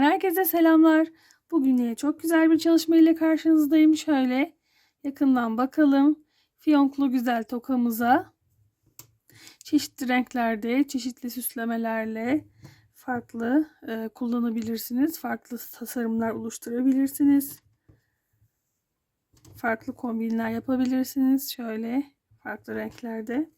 Sepetinden herkese selamlar. Bugün yine çok güzel bir çalışma ile karşınızdayım. Şöyle yakından bakalım. Fiyonklu güzel tokamıza çeşitli renklerde, çeşitli süslemelerle farklı e, kullanabilirsiniz. Farklı tasarımlar oluşturabilirsiniz. Farklı kombinler yapabilirsiniz. Şöyle farklı renklerde.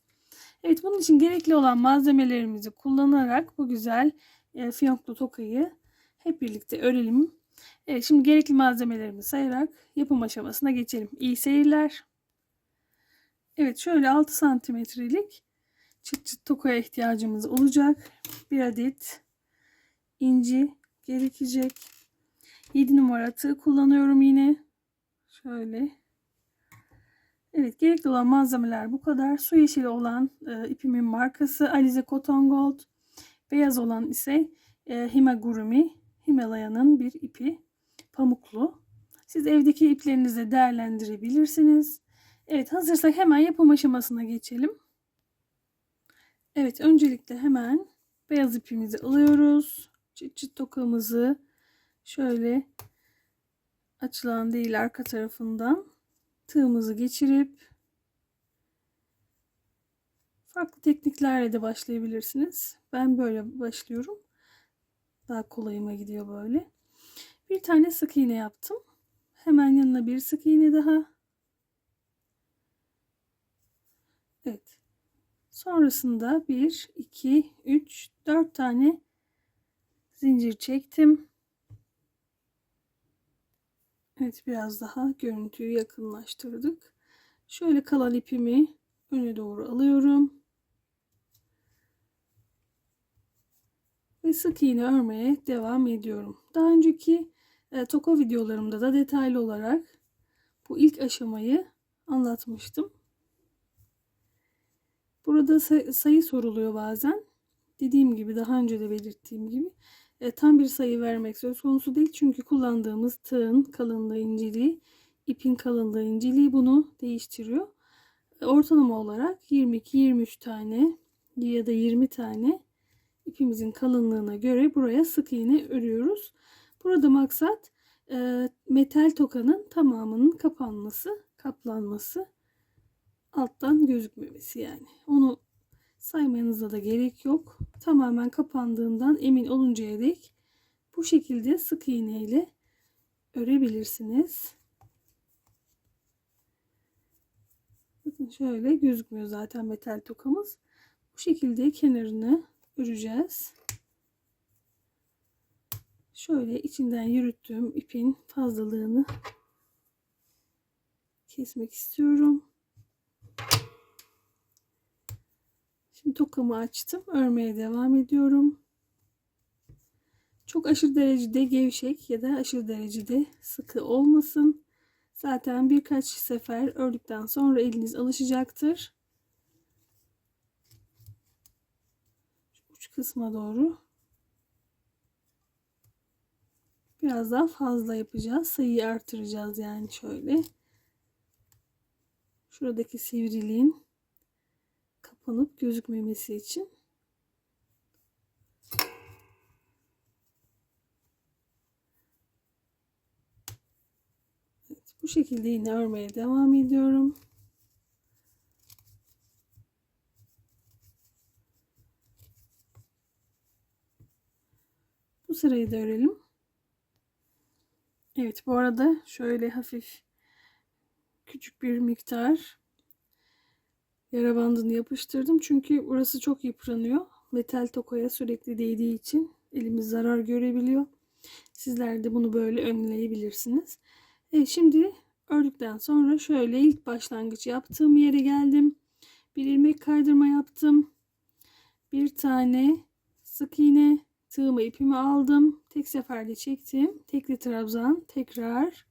Evet bunun için gerekli olan malzemelerimizi kullanarak bu güzel e, fiyonklu tokayı hep birlikte örelim. Evet şimdi gerekli malzemelerimi sayarak yapım aşamasına geçelim. İyi seyirler. Evet şöyle 6 santimetrelik çıt çıt tokaya ihtiyacımız olacak. Bir adet inci gerekecek. 7 numara tığ kullanıyorum yine. Şöyle. Evet gerekli olan malzemeler bu kadar. Su yeşili olan e, ipimin markası Alize Cotton Gold. Beyaz olan ise e, Himagurumi Himalaya'nın bir ipi. Pamuklu. Siz evdeki iplerinizi değerlendirebilirsiniz. Evet hazırsak hemen yapım aşamasına geçelim. Evet öncelikle hemen beyaz ipimizi alıyoruz. Çıt çıt tokamızı şöyle açılan değil arka tarafından tığımızı geçirip farklı tekniklerle de başlayabilirsiniz. Ben böyle başlıyorum. Daha kolayıma gidiyor böyle. Bir tane sık iğne yaptım. Hemen yanına bir sık iğne daha. Evet. Sonrasında 1, 2, 3, 4 tane zincir çektim. Evet biraz daha görüntüyü yakınlaştırdık. Şöyle kalan ipimi öne doğru alıyorum. Sık iğne örmeye devam ediyorum. Daha önceki e, toka videolarımda da detaylı olarak bu ilk aşamayı anlatmıştım. Burada say sayı soruluyor bazen. Dediğim gibi daha önce de belirttiğim gibi e, tam bir sayı vermek söz konusu değil. Çünkü kullandığımız tığın kalınlığı inceliği, ipin kalınlığı inceliği bunu değiştiriyor. E, ortalama olarak 22-23 tane ya da 20 tane ipimizin kalınlığına göre buraya sık iğne örüyoruz. Burada maksat e, metal tokanın tamamının kapanması, kaplanması, alttan gözükmemesi yani. Onu saymanıza da gerek yok. Tamamen kapandığından emin oluncaya dek bu şekilde sık iğne ile örebilirsiniz. Bakın şöyle gözükmüyor zaten metal tokamız. Bu şekilde kenarını öreceğiz. Şöyle içinden yürüttüğüm ipin fazlalığını kesmek istiyorum. Şimdi tokamı açtım. Örmeye devam ediyorum. Çok aşırı derecede gevşek ya da aşırı derecede sıkı olmasın. Zaten birkaç sefer ördükten sonra eliniz alışacaktır. Uç kısma doğru biraz daha fazla yapacağız. Sayıyı artıracağız yani şöyle. Şuradaki sivriliğin kapanıp gözükmemesi için. Evet, bu şekilde yine örmeye devam ediyorum. Bu sırayı da örelim. Evet bu arada şöyle hafif küçük bir miktar yara bandını yapıştırdım. Çünkü burası çok yıpranıyor. Metal tokaya sürekli değdiği için elimiz zarar görebiliyor. Sizler de bunu böyle önleyebilirsiniz. Evet şimdi ördükten sonra şöyle ilk başlangıç yaptığım yere geldim. Bir ilmek kaydırma yaptım. Bir tane sık iğne tığımı ipimi aldım. Tek seferde çektim. Tekli trabzan tekrar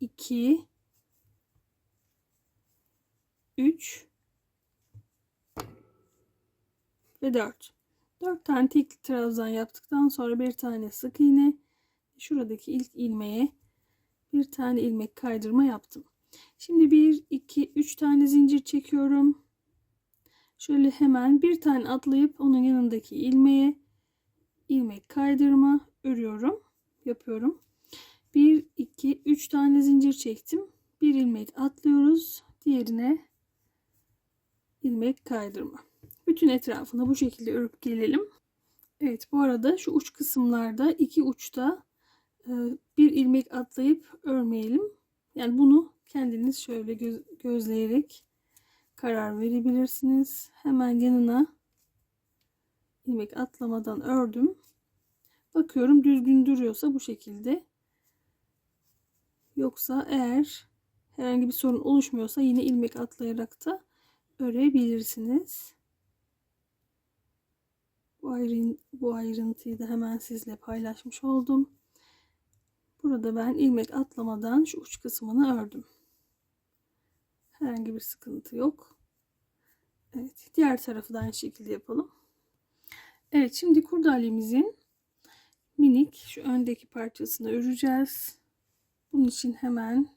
2 3 ve 4. 4 tane tekli trabzan yaptıktan sonra bir tane sık iğne şuradaki ilk ilmeğe bir tane ilmek kaydırma yaptım. Şimdi 1 2 3 tane zincir çekiyorum. Şöyle hemen bir tane atlayıp onun yanındaki ilmeğe ilmek kaydırma örüyorum. Yapıyorum. 1 2 3 tane zincir çektim. Bir ilmek atlıyoruz. Diğerine ilmek kaydırma. Bütün etrafını bu şekilde örüp gelelim. Evet bu arada şu uç kısımlarda iki uçta e, bir ilmek atlayıp örmeyelim. Yani bunu kendiniz şöyle göz, gözleyerek karar verebilirsiniz. Hemen yanına ilmek atlamadan ördüm. Bakıyorum düzgün duruyorsa bu şekilde. Yoksa eğer herhangi bir sorun oluşmuyorsa yine ilmek atlayarak da örebilirsiniz. Bu, ayrın, bu ayrıntıyı da hemen sizle paylaşmış oldum. Burada ben ilmek atlamadan şu uç kısmını ördüm. Herhangi bir sıkıntı yok. Evet, diğer tarafı da aynı şekilde yapalım. Evet, şimdi kurdalemizin minik şu öndeki parçasını öreceğiz. Bunun için hemen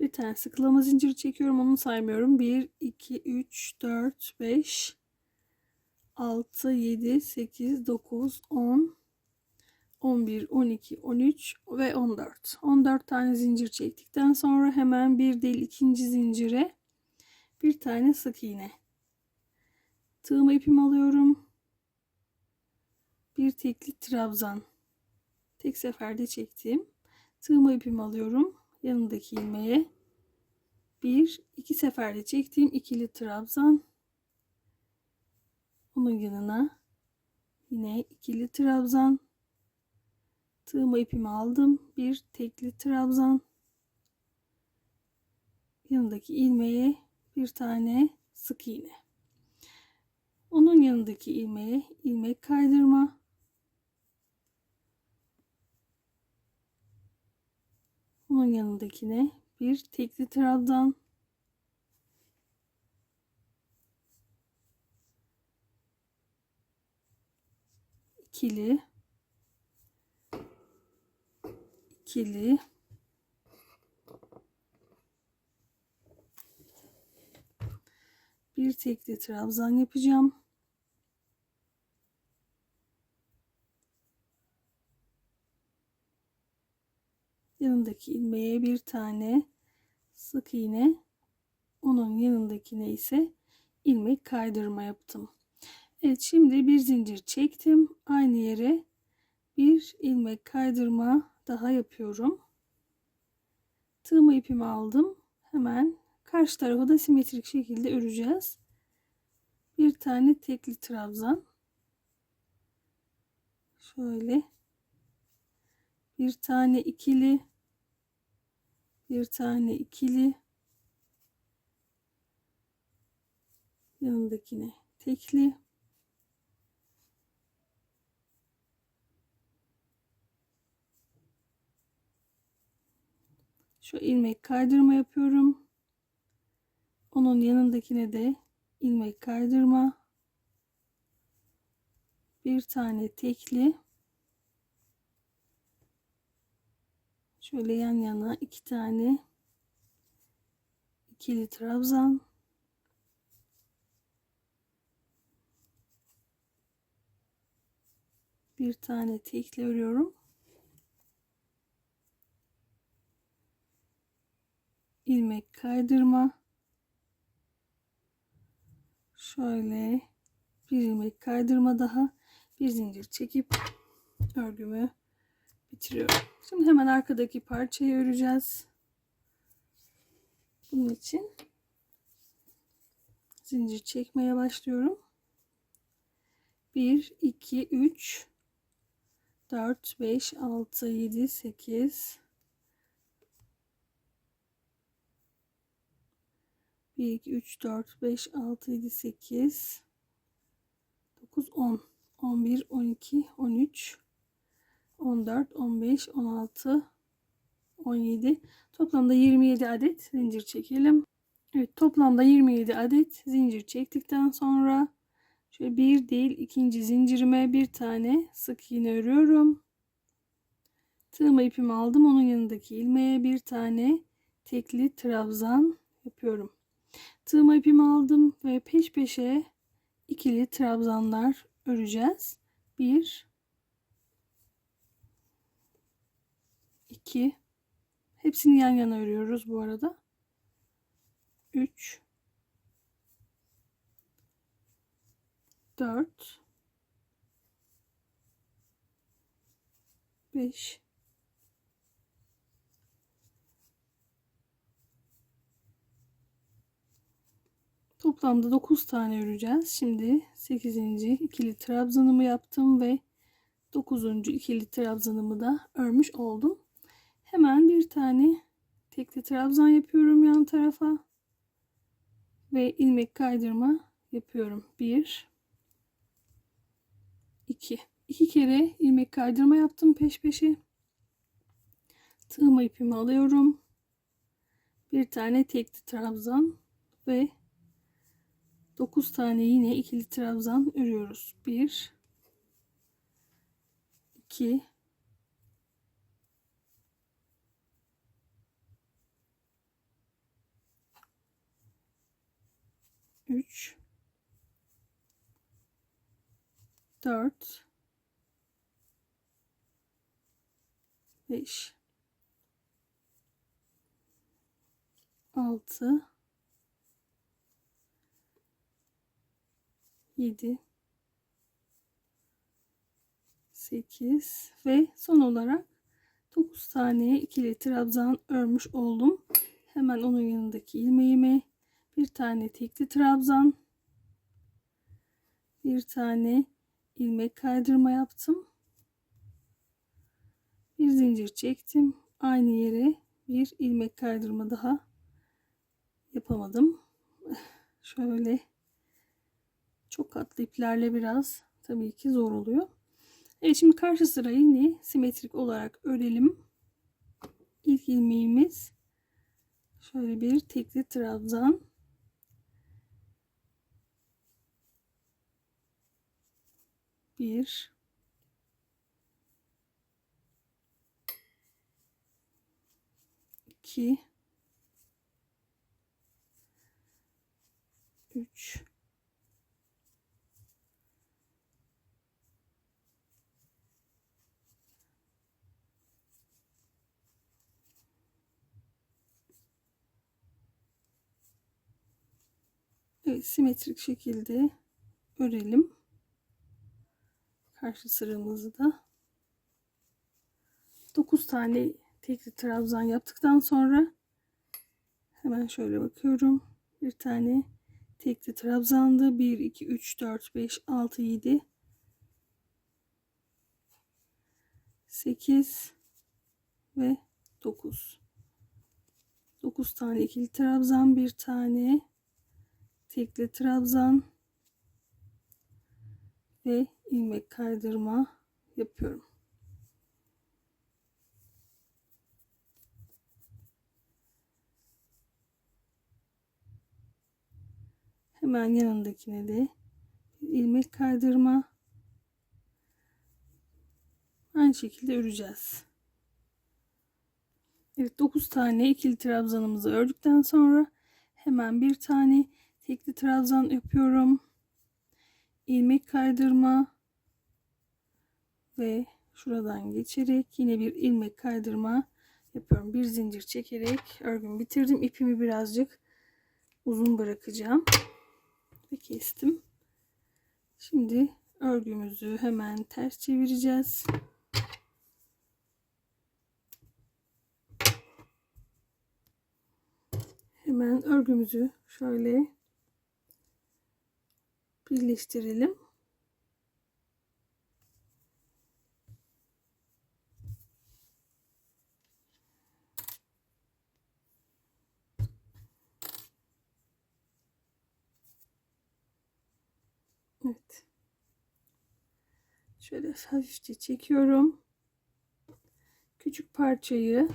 bir tane sıkılama zinciri çekiyorum. Onu saymıyorum. 1, 2, 3, 4, 5, 6, 7, 8, 9, 10, 11, 12, 13 ve 14. 14 tane zincir çektikten sonra hemen bir değil ikinci zincire bir tane sık iğne. Tığım ipimi alıyorum. Bir tekli trabzan. Tek seferde çektiğim. Tığımı ipimi alıyorum. Yanındaki ilmeğe bir iki seferde çektiğim ikili trabzan. Onun yanına yine ikili trabzan. Tığımı ipimi aldım. Bir tekli trabzan. Yanındaki ilmeğe bir tane sık iğne. Onun yanındaki ilmeğe ilmek kaydırma. Onun yanındakine bir tekli trabzan. ikili ikili bir tekli trabzan yapacağım. Yanındaki ilmeğe bir tane sık iğne, onun yanındakine ise ilmek kaydırma yaptım. Evet şimdi bir zincir çektim. Aynı yere bir ilmek kaydırma daha yapıyorum. Tığımı ipimi aldım. Hemen karşı tarafı da simetrik şekilde öreceğiz. Bir tane tekli trabzan. Şöyle. Bir tane ikili. Bir tane ikili. Yanındakine tekli. Şu ilmek kaydırma yapıyorum. Onun yanındakine de ilmek kaydırma. Bir tane tekli. Şöyle yan yana iki tane ikili trabzan. Bir tane tekli örüyorum. İlmek kaydırma şöyle bir ilmek kaydırma daha bir zincir çekip örgümü bitiriyorum. Şimdi hemen arkadaki parçayı öreceğiz. Bunun için zincir çekmeye başlıyorum. 1 2 3 4 5 6 7 8 1, 2, 3, 4, 5, 6, 7, 8, 9, 10, 11, 12, 13, 14, 15, 16, 17. Toplamda 27 adet zincir çekelim. Evet toplamda 27 adet zincir çektikten sonra şöyle bir değil ikinci zincirime bir tane sık iğne örüyorum. Tığımı ipimi aldım. Onun yanındaki ilmeğe bir tane tekli trabzan yapıyorum. Tığım ipimi aldım ve peş peşe ikili trabzanlar öreceğiz. 1 2 Hepsini yan yana örüyoruz bu arada. 3 4 5 Toplamda 9 tane öreceğiz. Şimdi 8. ikili trabzanımı yaptım ve 9. ikili trabzanımı da örmüş oldum. Hemen bir tane tekli trabzan yapıyorum yan tarafa ve ilmek kaydırma yapıyorum. 1 2 2 kere ilmek kaydırma yaptım peş peşe. Tığma ipimi alıyorum. Bir tane tekli trabzan ve 9 tane yine ikili trabzan örüyoruz. 1 2 3 4 5 6 7 8 ve son olarak 9 tane ikili trabzan örmüş oldum. Hemen onun yanındaki ilmeğime bir tane tekli trabzan bir tane ilmek kaydırma yaptım. Bir zincir çektim. Aynı yere bir ilmek kaydırma daha yapamadım. Şöyle çok katlı iplerle biraz tabii ki zor oluyor. Evet şimdi karşı sırayı yine simetrik olarak örelim. İlk ilmeğimiz şöyle bir tekli trabzan. Bir. iki, Üç. Evet, simetrik şekilde örelim. Karşı sıramızı da 9 tane tekli trabzan yaptıktan sonra hemen şöyle bakıyorum. Bir tane tekli trabzandı. 1 2 3 4 5 6 7 8 ve 9 9 tane ikili trabzan bir tane tekli trabzan ve ilmek kaydırma yapıyorum. Hemen yanındakine de ilmek kaydırma aynı şekilde öreceğiz. Evet 9 tane ikili trabzanımızı ördükten sonra hemen bir tane tekli trabzan yapıyorum. ilmek kaydırma ve şuradan geçerek yine bir ilmek kaydırma yapıyorum. Bir zincir çekerek örgümü bitirdim. İpimi birazcık uzun bırakacağım ve kestim. Şimdi örgümüzü hemen ters çevireceğiz. Hemen örgümüzü şöyle birleştirelim. Evet. Şöyle hafifçe çekiyorum. Küçük parçayı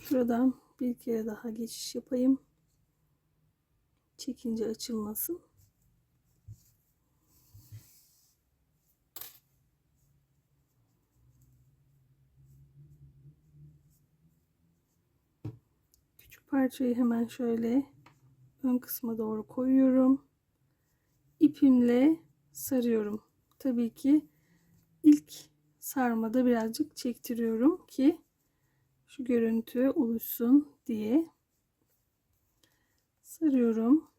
şuradan bir kere daha geçiş yapayım. Çekince açılmasın. Küçük parçayı hemen şöyle ön kısma doğru koyuyorum. ipimle sarıyorum. Tabii ki ilk sarmada birazcık çektiriyorum ki şu görüntü oluşsun diye sarıyorum.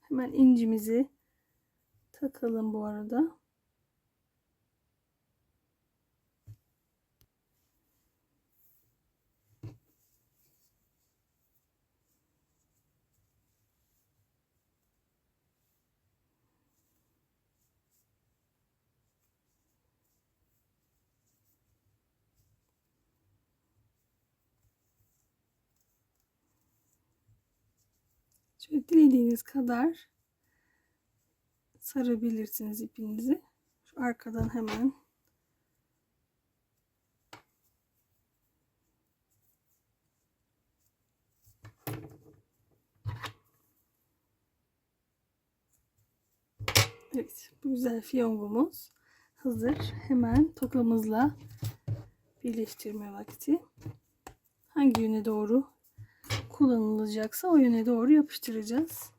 Hemen incimizi takalım bu arada. Şöyle dilediğiniz kadar sarabilirsiniz ipinizi. Şu arkadan hemen Evet, bu güzel fiyongumuz hazır. Hemen tokamızla birleştirme vakti. Hangi yöne doğru kullanılacaksa o yöne doğru yapıştıracağız.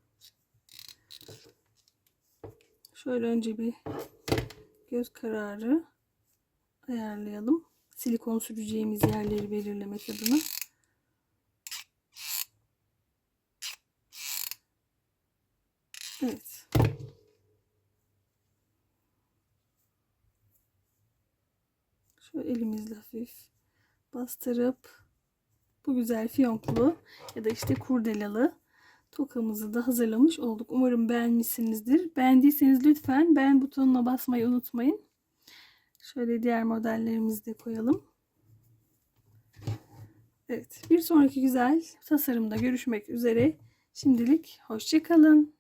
Şöyle önce bir göz kararı ayarlayalım. Silikon süreceğimiz yerleri belirlemek adına. Evet. Şöyle elimizle hafif bastırıp bu güzel fiyonklu ya da işte kurdelalı tokamızı da hazırlamış olduk. Umarım beğenmişsinizdir. Beğendiyseniz lütfen beğen butonuna basmayı unutmayın. Şöyle diğer modellerimizi de koyalım. Evet, bir sonraki güzel tasarımda görüşmek üzere. Şimdilik hoşçakalın.